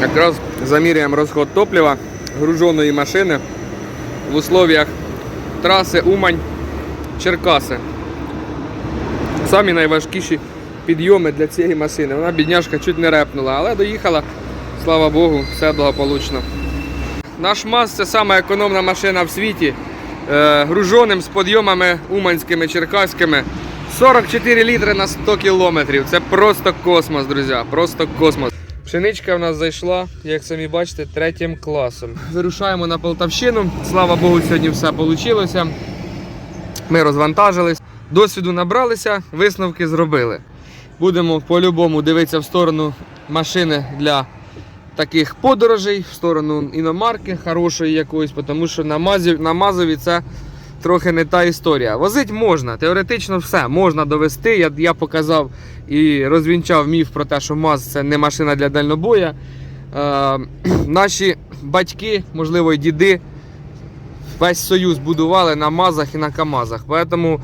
Якраз заміряємо розход топлива груженої машини в условиях траси Умань Черкаси. Самі найважкіші підйоми для цієї машини. Вона бідняшка чуть не репнула, але доїхала, слава Богу, все благополучно. Наш МАЗ це сама економна машина в світі. Е, груженим з підйомами уманськими, черкаськими. 44 літри на 100 кілометрів. Це просто космос, друзі. Просто космос. Пшеничка в нас зайшла, як самі бачите, третім класом. Вирушаємо на Полтавщину. Слава Богу, сьогодні все вийшло. Ми розвантажились, досвіду набралися, висновки зробили. Будемо по-любому дивитися в сторону машини для таких подорожей, в сторону іномарки хорошої якоїсь, тому що на, Мазові це трохи не та історія. Возить можна, теоретично все можна довести. Я, я показав і розвінчав міф про те, що МАЗ це не машина для дальнобоя. Е, наші батьки, можливо, і діди, весь союз будували на МАЗах і на КАМАЗах. Тому е,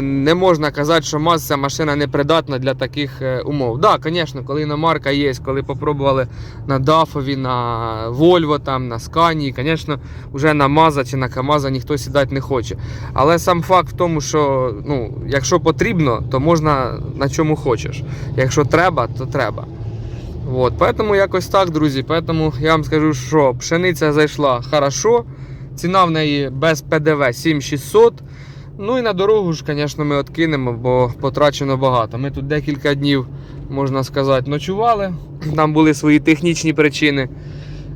не можна казати, що це машина непридатна для таких е, умов. Так, да, звісно, коли іномарка є, коли попробували на Дафові, на Вольво, там, на Сканії, звісно, вже на МАЗа чи на КАМАЗа ніхто сідати не хоче. Але сам факт в тому, що ну, якщо потрібно, то можна на чому хочеш. Якщо треба, то треба. Вот, поэтому якось так, друзі. Поэтому я вам скажу, що пшениця зайшла хорошо. Ціна в неї без ПДВ 7600. Ну і на дорогу ж, звісно, ми откинемо, бо потрачено багато. Ми тут декілька днів, можна сказати, ночували. Там були свої технічні причини,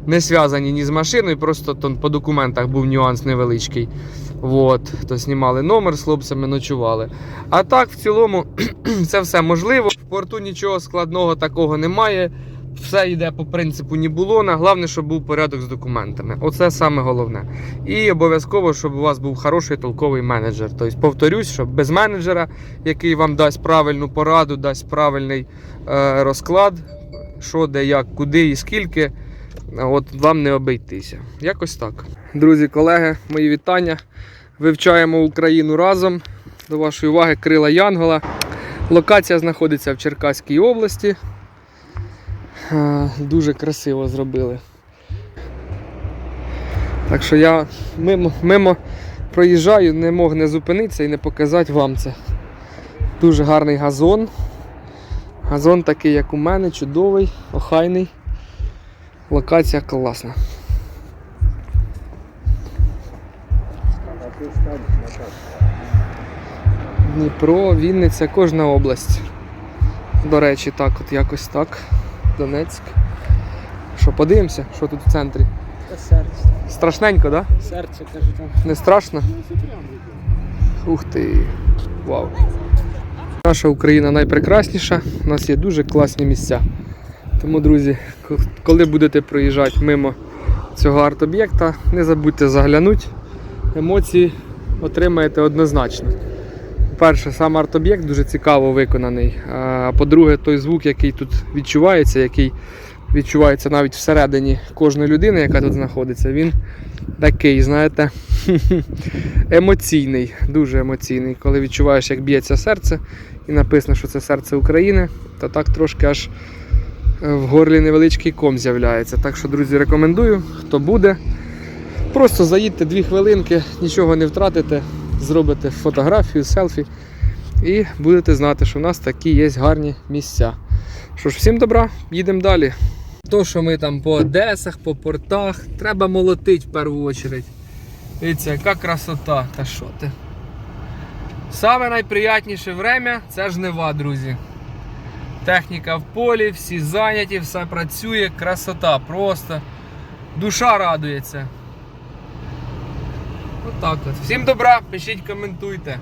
не зв'язані ні з машиною, просто то по документах був нюанс невеличкий. Вот, то знімали номер з хлопцями, ночували. А так, в цілому, це все можливо. В порту нічого складного такого немає. Все йде по принципу Нібулона. Головне, щоб був порядок з документами. Оце саме головне. І обов'язково, щоб у вас був хороший толковий менеджер. Тобто, повторюсь, щоб без менеджера, який вам дасть правильну пораду, дасть правильний е, розклад, що, де, як, куди і скільки, от вам не обійтися. Якось так. Друзі, колеги, мої вітання. Вивчаємо Україну разом. До вашої уваги крила Янгола. Локація знаходиться в Черкаській області. Е, Дуже красиво зробили. Так що я мимо, мимо проїжджаю, не мог не зупинитися і не показати вам це. Дуже гарний газон. Газон такий, як у мене, чудовий, охайний. Локація класна. Дніпро, Вінниця, кожна область. До речі, так, от якось так. Донецьк. Що, подивимося, що тут в центрі? Та серце. Страшненько, так? Да? Серце, кажу, там. Не страшно? Ух ти. Вау. Наша Україна найпрекрасніша. У нас є дуже класні місця. Тому, друзі, коли будете проїжджати мимо цього арт-об'єкта, не забудьте заглянути. Емоції отримаєте однозначно. Перше, сам арт-об'єкт дуже цікаво виконаний. А по-друге, той звук, який тут відчувається, який відчувається навіть всередині кожної людини, яка тут знаходиться, він такий, знаєте, емоційний, дуже емоційний. Коли відчуваєш, як б'ється серце, і написано, що це серце України, то так трошки аж е, в горлі невеличкий ком з'являється. Так що, друзі, рекомендую, хто буде. Просто заїдьте дві хвилинки, нічого не втратите, зробите фотографію, селфі і будете знати, що в нас такі є гарні місця. Що ж, всім добра, їдемо далі. То, що ми там по Одесах, по портах, треба молотити в першу чергу. Дивіться, яка красота, та що ти. Саме найприятніше время це жнива, друзі. Техніка в полі, всі зайняті, все працює, красота, просто душа радується. Отак от. Всім добра, пишіть, коментуйте.